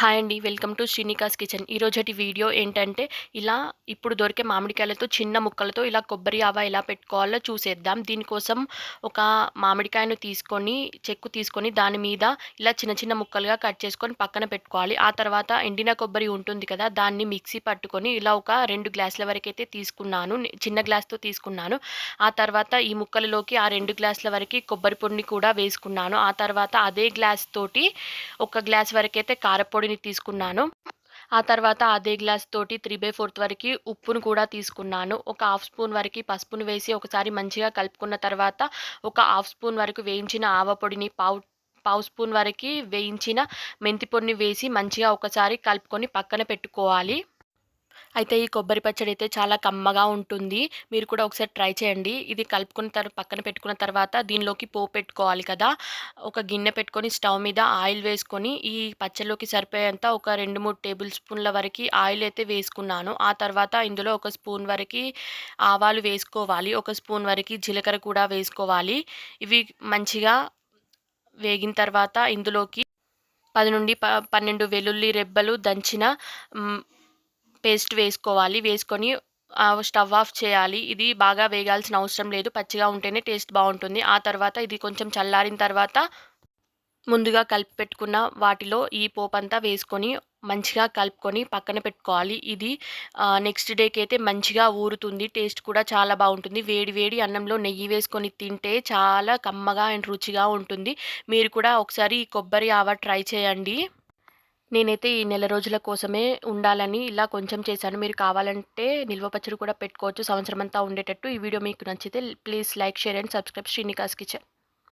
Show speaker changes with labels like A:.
A: Hi అండి welcome to Srinikas kitchen. ఈరోజటి video ఏంటంటే ఇలా ఇప్పుడు దొరికే మామిడికాయలతో చిన్న ముక్కలతో ఇలా కొబ్బరి ఆవ ఎలా పెట్టుకోవాలో చూసేద్దాం. దీనికోసం ఒక మామిడికాయను తీసుకొని చెక్కు తీసుకొని దాని మీద ఇలా చిన్న చిన్న ముక్కలుగా కట్ చేసుకొని పక్కన పెట్టుకోవాలి. ఆ తర్వాత ఎండిన కొబ్బరి ఉంటుంది కదా దాన్ని మిక్సీ పట్టుకొని ఇలా ఒక రెండు గ్లాసుల వరకు అయితే తీసుకున్నాను. చిన్న గ్లాస్తో తీసుకున్నాను. ఆ తర్వాత ఈ ముక్కలలోకి ఆ రెండు గ్లాసుల వరకు కొబ్బరి పొడిని కూడా వేసుకున్నాను. ఆ తర్వాత అదే గ్లాస్ తోటి ఒక గ్లాస్ వరకు అయితే పొడిని తీసుకున్నాను. ఆ తర్వాత అదే గ్లాస్ తోటి త్రీ బై ఫోర్త్ వరకు ఉప్పును కూడా తీసుకున్నాను. ఒక హాఫ్ స్పూన్ వరకు పసుపును వేసి ఒకసారి మంచిగా కలుపుకున్న తర్వాత ఒక హాఫ్ స్పూన్ వరకు వేయించిన ఆవ పొడిని పావు పావు స్పూన్ వరకు వేయించిన మెంతి పొడిని వేసి మంచిగా ఒకసారి కలుపుకొని పక్కన పెట్టుకోవాలి. అయితే ఈ కొబ్బరి పచ్చడి అయితే చాలా కమ్మగా ఉంటుంది. మీరు కూడా ఒకసారి ట్రై చేయండి. ఇది కలుపుకున్న తర్వాత పక్కన పెట్టుకున్న తర్వాత దీనిలోకి పోపు పెట్టుకోవాలి కదా. ఒక గిన్నె పెట్టుకొని స్టవ్ మీద ఆయిల్ వేసుకొని ఈ పచ్చడిలోకి సరిపోయేంత ఒక రెండు మూడు టేబుల్ స్పూన్ల వరకు ఆయిల్ అయితే వేసుకున్నాను. ఆ తర్వాత ఇందులో ఒక స్పూన్ వరకు ఆవాలు వేసుకోవాలి. ఒక స్పూన్ వరకు జీలకర్ర కూడా వేసుకోవాలి. ఇవి మంచిగా వేగిన తర్వాత ఇందులోకి పది నుండి ప పన్నెండు వెల్లుల్లి రెబ్బలు దంచిన పేస్ట్ వేసుకోవాలి. వేసుకొని స్టవ్ ఆఫ్ చేయాలి. ఇది బాగా వేగాల్సిన అవసరం లేదు. పచ్చిగా ఉంటేనే టేస్ట్ బాగుంటుంది. ఆ తర్వాత ఇది కొంచెం చల్లారిన తర్వాత ముందుగా కలిపి పెట్టుకున్న వాటిలో ఈ పోపంతా వేసుకొని మంచిగా కలుపుకొని పక్కన పెట్టుకోవాలి. ఇది నెక్స్ట్ డేకి అయితే మంచిగా ఊరుతుంది. టేస్ట్ కూడా చాలా బాగుంటుంది. వేడి వేడి అన్నంలో నెయ్యి వేసుకొని తింటే చాలా కమ్మగా అండ్ రుచిగా ఉంటుంది. మీరు కూడా ఒకసారి ఈ కొబ్బరి ఆవ ట్రై చేయండి. నేనైతే ఈ నెల రోజుల కోసమే ఉండాలని ఇలా కొంచెం చేశాను. మీరు కావాలంటే నిల్వ పచ్చడి కూడా పెట్టుకోవచ్చు. సంవత్సరం అంతా ఉండేటట్టు ఈ వీడియో మీకు నచ్చితే please like share and subscribe. Srinika's kitchen